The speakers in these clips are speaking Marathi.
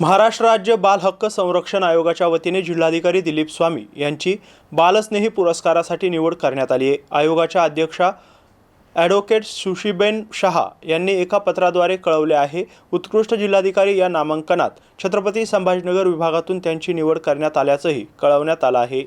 महाराष्ट्र राज्य बाल हक्क संरक्षण आयोगाच्या वतीने जिल्हाधिकारी दिलीप स्वामी यांची बालस्नेही पुरस्कारासाठी निवड करण्यात आली आहे. आयोगाच्या अध्यक्षा ॲडव्होकेट सुशीबेन शहा यांनी एका पत्राद्वारे कळवले आहे उत्कृष्ट जिल्हाधिकारी या नामांकनात छत्रपती संभाजीनगर विभागातून त्यांची निवड करण्यात आल्याचंही कळवण्यात आलं आहे.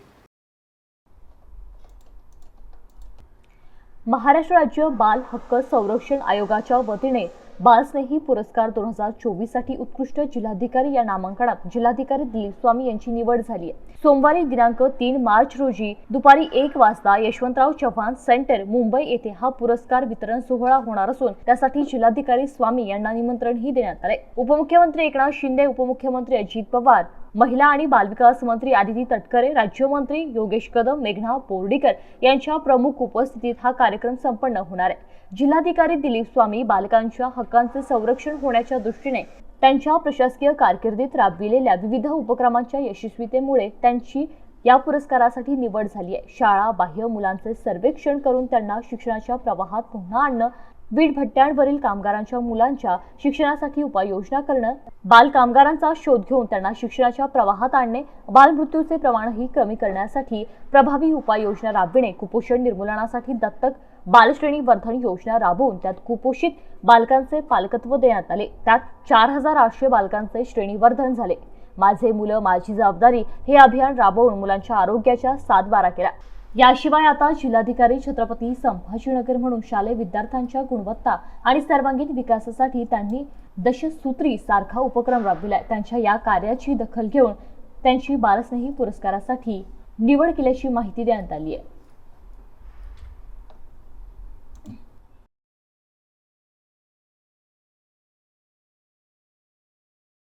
महाराष्ट्र राज्य बाल हक्क संरक्षण आयोगाच्या वतीने बालस्नेही पुरस्कार दोन हजार चोवीससाठी उत्कृष्ट जिल्हाधिकारी या नामांकनात. जिल्हाधिकारी दिलीप स्वामी यांची निवड झाली आहे. सोमवारी दिनांक तीन मार्च रोजी दुपारी एक वाजता यशवंतराव चव्हाण सेंटर मुंबई येथे हा पुरस्कार वितरण सोहळा होणार असून त्यासाठी जिल्हाधिकारी स्वामी यांना निमंत्रणही देण्यात आले उपमुख्यमंत्री एकनाथ शिंदे उपमुख्यमंत्री अजित पवार महिला आणि बालविकास मंत्री आदिती तटकरे राज्यमंत्री योगेश कदम मेघना बोर्डीकर यांच्या प्रमुख उपस्थितीत हा कार्यक्रम संपन्न होणार आहे. जिल्हाधिकारी दिलीप स्वामी बालकांच्या हक्कांचे संरक्षण होण्याच्या दृष्टीने त्यांच्या प्रशासकीय कारकिर्दीत राबविलेल्या विविध उपक्रमांच्या यशस्वीतेमुळे त्यांची या पुरस्कारासाठी निवड झाली आहे. शाळा बाह्य मुलांचे सर्वेक्षण करून त्यांना शिक्षणाच्या प्रवाहात पुन्हा आणणं वीट भट्ट्यांवरील कामगारांच्या मुलांच्या शिक्षणासाठी उपाययोजना करणं बाल कामगारांचा शोध घेऊन त्यांना शिक्षणाच्या प्रवाहात आणणे बालमृत्यूचे प्रमाणही कमी करण्यासाठी प्रभावी उपाययोजना राबविणे कुपोषण निर्मूलनासाठी दत्तक बालश्रेणी वर्धन योजना राबवून त्यात कुपोषित बालकांचे पालकत्व देण्यात आले. त्यात चार हजार आठशे बालकांचे श्रेणीवर्धन झाले. माझे मुलं माझी जबाबदारी हे अभियान राबवून मुलांच्या आरोग्याच्या सातबारा केला याशिवाय आता जिल्हाधिकारी छत्रपती संभाजीनगर म्हणून शालेय विद्यार्थ्यांच्या गुणवत्ता आणि सर्वांगीण विकासासाठी त्यांनी दशसूत्री सारखा उपक्रम राबविलाय. त्यांच्या या कार्याची दखल घेऊन त्यांची बालस्नेही पुरस्कारासाठी निवड केल्याची माहिती देण्यात आली आहे.